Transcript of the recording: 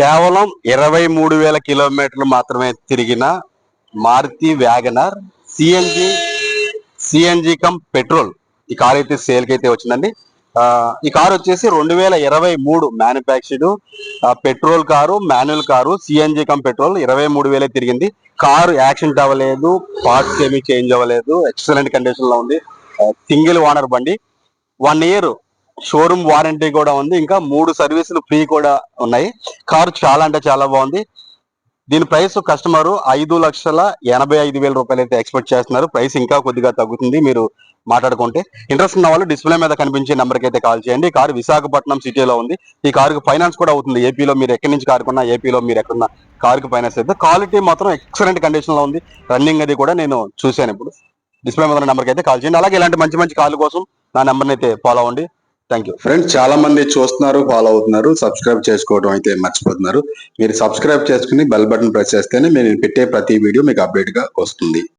కేవలం ఇరవై మూడు వేల కిలోమీటర్లు మాత్రమే తిరిగిన Maruti Wagon R CNG CNG cum petrol. ఈ కార్ అయితే సేల్కి అయితే వచ్చిందండి ఈ కారు వచ్చేసి రెండు వేల ఇరవై మూడు manufactured petrol car manual car CNG cum petrol ఇరవై మూడు వేలే తిరిగింది. కారు యాక్సిడెంట్ అవ్వలేదు పార్ట్స్ ఏమీ చేంజ్ అవ్వలేదు ఎక్సలెంట్ కండిషన్లో ఉంది. సింగిల్ ఓనర్ బండి. వన్ ఇయర్ షోరూమ్ వారంటీ కూడా ఉంది. ఇంకా మూడు సర్వీసులు ఫ్రీ కూడా ఉన్నాయి. కారు చాలా అంటే చాలా బాగుంది. దీని ప్రైస్ కస్టమర్ ఐదు లక్షల ఎనభై ఐదు వేల రూపాయలు అయితే ఎక్స్పెక్ట్ చేస్తున్నారు. ప్రైస్ ఇంకా కొద్దిగా తగ్గుతుంది మీరు మాట్లాడుకుంటే. ఇంట్రెస్ట్ ఉన్న వాళ్ళు డిస్ప్లే మీద కనిపించే నెంబర్కి అయితే కాల్ చేయండి. ఈ కారు విశాఖపట్నం సిటీలో ఉంది. ఈ కారుకు ఫైనాన్స్ కూడా అవుతుంది. ఏపీలో మీరు ఎక్కడి నుంచి కారుకున్నా ఏపీలో మీరు ఎక్కడున్న కారుకు ఫైనాన్స్ అయితే క్వాలిటీ మాత్రం ఎక్సలెంట్ కండిషన్లో ఉంది. రన్నింగ్ అది కూడా నేను చూశాను ఇప్పుడు. డిస్ప్లే మీద నెంబర్కి అయితే కాల్ చేయండి. అలాగే ఇలాంటి మంచి మంచి కార్ల కోసం నా నెంబర్ని అయితే ఫాలో అవ్వండి. థ్యాంక్ యూ ఫ్రెండ్స్ చాలా మంది చూస్తున్నారు ఫాలో అవుతున్నారు సబ్స్క్రైబ్ చేసుకోవడం అయితే మర్చిపోతున్నారు. మీరు సబ్స్క్రైబ్ చేసుకుని బెల్ బటన్ ప్రెస్ చేస్తేనే నేను పెట్టే ప్రతి వీడియో మీకు అప్డేట్గా వస్తుంది.